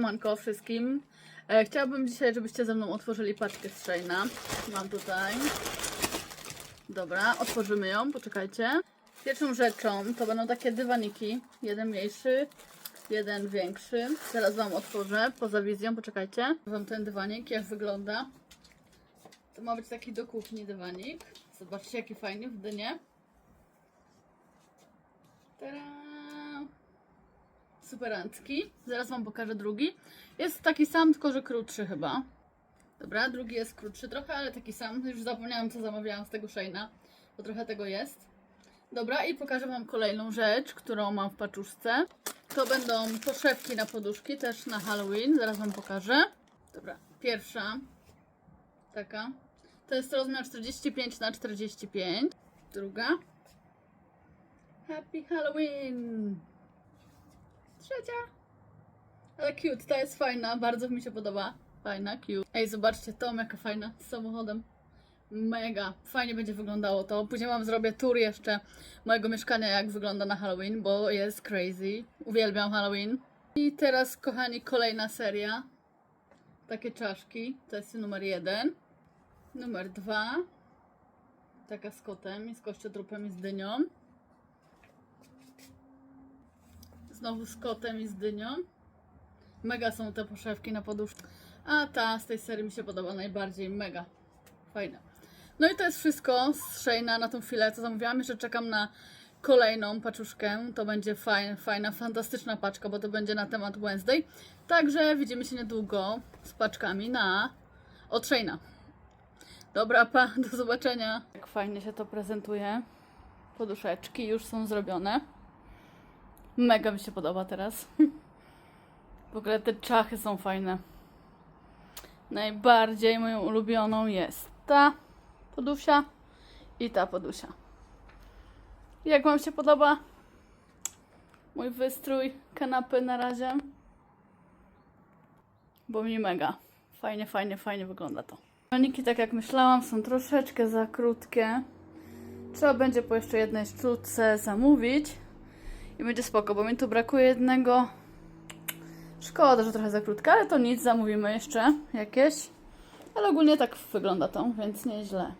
Siemanko wszystkim. E, chciałabym dzisiaj, żebyście ze mną otworzyli paczkę z. Mam tutaj. Dobra, otworzymy ją, poczekajcie. Pierwszą rzeczą to będą takie dywaniki. Jeden mniejszy, jeden większy. Teraz Wam otworzę poza wizją, poczekajcie. Wam ten dywanik, jak wygląda. To ma być taki do kuchni dywanik. Zobaczcie, jaki fajny w dynie. Tada! Superancki. Zaraz Wam pokażę drugi. Jest taki sam, tylko że krótszy chyba. Dobra, drugi jest krótszy trochę, ale taki sam. Już zapomniałam, co zamawiałam z tego Shane'a, bo trochę tego jest. Dobra, i pokażę Wam kolejną rzecz, którą mam w paczuszce. To będą poszewki na poduszki, też na Halloween. Zaraz Wam pokażę. Dobra, pierwsza. Taka. To jest rozmiar 45 na 45. Druga. Happy Halloween! Trzecia. Ale cute, ta jest fajna, bardzo mi się podoba. Fajna, cute. Ej, zobaczcie tą, jaka fajna, z samochodem. Mega, fajnie będzie wyglądało to. Później Wam zrobię tour jeszcze mojego mieszkania, jak wygląda na Halloween, bo jest crazy. Uwielbiam Halloween. I teraz, kochani, kolejna seria. Takie czaszki. To jest numer jeden. Numer dwa. Taka z kotem, i z kościotrupem i z dynią. Znowu z kotem i z dynią. Mega są te poszewki na poduszce. A ta z tej serii mi się podoba najbardziej. Mega. Fajne. No i to jest wszystko z Shane'a na tą chwilę, co zamówiłam. Jeszcze czekam na kolejną paczuszkę. To będzie fajna, fajna, fantastyczna paczka, bo to będzie na temat Wednesday. Także widzimy się niedługo z paczkami na od Shane'a. Dobra, pa, do zobaczenia. Jak fajnie się to prezentuje. Poduszeczki już są zrobione. Mega mi się podoba teraz. W ogóle te czachy są fajne. Najbardziej moją ulubioną jest ta podusia i ta podusia. Jak Wam się podoba mój wystrój kanapy na razie? Bo mi mega. Fajnie, fajnie, fajnie wygląda to. Paniki, tak jak myślałam, są troszeczkę za krótkie. Trzeba będzie po jeszcze jednej sztuce zamówić i będzie spoko, bo mi tu brakuje jednego. Szkoda, że trochę za krótka, ale to nic, zamówimy jeszcze jakieś. Ale ogólnie tak wygląda to, więc nieźle.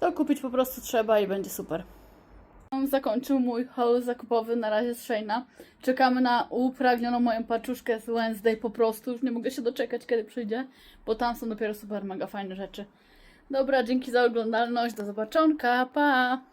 To kupić po prostu trzeba i będzie super. Zakończył mój haul zakupowy na razie z Shane'a. Czekamy na upragnioną moją paczuszkę z Wednesday po prostu. Już nie mogę się doczekać, kiedy przyjdzie, bo tam są dopiero super mega fajne rzeczy. Dobra, dzięki za oglądalność. Do zobaczonka. Pa!